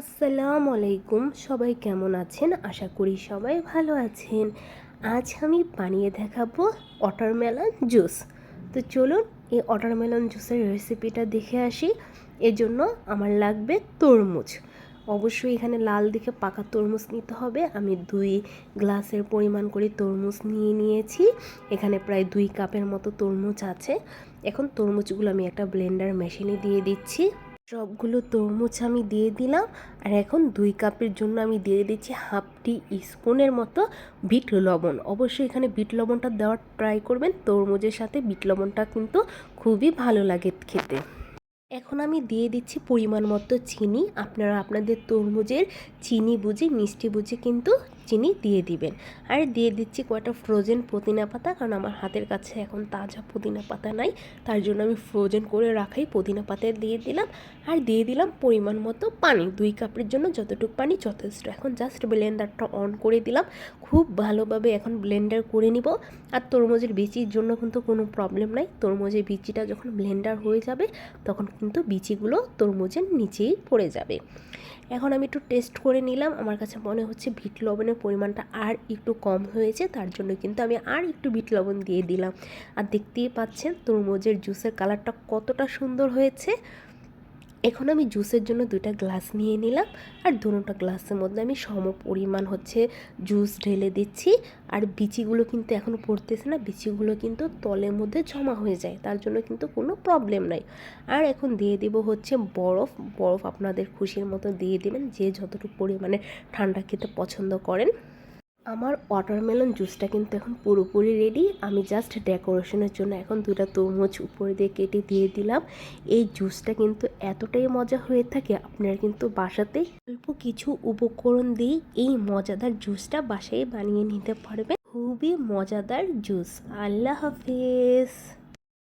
আসসালামু আলাইকুম। সবাই কেমন আছেন? আশা করি সবাই ভালো আছেন। আজ আমি বানিয়ে দেখাবো ওয়াটারমেলন জুস তো চলুন এই ওয়াটারমেলন জুসের রেসিপিটা দেখে আসি। এজন্য আমার লাগবে তরমুজ। অবশ্যই এখানে লাল দিকে পাকা তরমুজ নিতে হবে। আমি দুই গ্লাসের পরিমাণ করে তরমুজ নিয়ে নিয়েছি। এখানে প্রায় দুই কাপের মতো তরমুজ আছে। এখন তরমুজগুলো আমি একটা ব্লেন্ডার মেশিনে দিয়ে দিচ্ছি। সবগুলো তরমুজ আমি দিয়ে দিলাম। আর এখন দুই কাপের জন্য আমি দিয়ে দিচ্ছি হাফ টি স্পুনের মতো বিট লবণ। অবশ্যই এখানে বিট লবণটা দেওয়ার ট্রাই করবেন। তরমুজের সাথে বিট লবণটা কিন্তু খুবই ভালো লাগে খেতে। এখন আমি দিয়ে দিচ্ছি পরিমাণ মতো চিনি। আপনারা আপনাদের তরমুজের চিনি বুঝে, মিষ্টি বুঝে কিন্তু চিনি দিয়ে দিবেন। আর দিয়ে দিচ্ছি কয়েকটা ফ্রোজেন পুদিনা পাতা, কারণ আমার হাতের কাছে এখন তাজা পুদিনা পাতা নাই, তার জন্য আমি ফ্রোজেন করে রাখাই পুদিনা পাতা দিয়ে দিলাম। আর দিয়ে দিলাম পরিমাণ মতো পানি, দুই কাপের জন্য যতটুকু পানি যথেষ্ট। এখন জাস্ট ব্লেন্ডারটা অন করে দিলাম। খুব ভালোভাবে এখন ব্লেন্ডার করে নিব। আর তরমুজের বিচির জন্য কিন্তু কোনো প্রবলেম নাই। তরমুজের বিচিটা যখন ব্লেন্ডার হয়ে যাবে, তখন কিন্তু বিচিগুলো তরমুজের নিচেই পড়ে যাবে। এখন আমি একটু টেস্ট করে নিলাম। আমার কাছে মনে হচ্ছে বিট লবণের পরিমাণটা আর একটু কম হয়েছে, তার জন্য কিন্তু আমি আর একটু বিট লবণ দিয়ে দিলাম। আর দেখতেই পাচ্ছেন তরমুজের জুসের কালারটা কতটা সুন্দর হয়েছে। এখন আমি জুসের জন্য দুইটা গ্লাস নিয়ে নিলাম, আর দুটোটা গ্লাসের মধ্যে আমি সম পরিমাণ হচ্ছে জুস ঢেলে দিচ্ছি। আর বিচিগুলো কিন্তু এখনও পড়তেছে না, বিচিগুলো কিন্তু তলের মধ্যে জমা হয়ে যায়, তার জন্য কিন্তু কোনো প্রবলেম নাই। আর এখন দিয়ে দিব হচ্ছে বরফ বরফ আপনাদের খুশির মতো দিয়ে দেবেন, যে যতটুকু পরিমাণে ঠান্ডা খেতে পছন্দ করেন। আমার ওয়াটারমেলন জুসটা কিন্তু এখন পুরোপুরি রেডি আমি জাস্ট ডেকোরেশনের জন্য এখন দুটা তরমুজ উপরে দিয়ে কেটে দিয়ে দিলাম। এই জুসটা কিন্তু এতটাই মজা হয়ে থাকে, আপনারা কিন্তু বাসাতে অল্প কিছু উপকরণ দিয়ে এই মজাদার জুসটা বাসায় বানিয়ে নিতে পারবেন। খুবই মজাদার জুস আল্লাহ হাফিজ।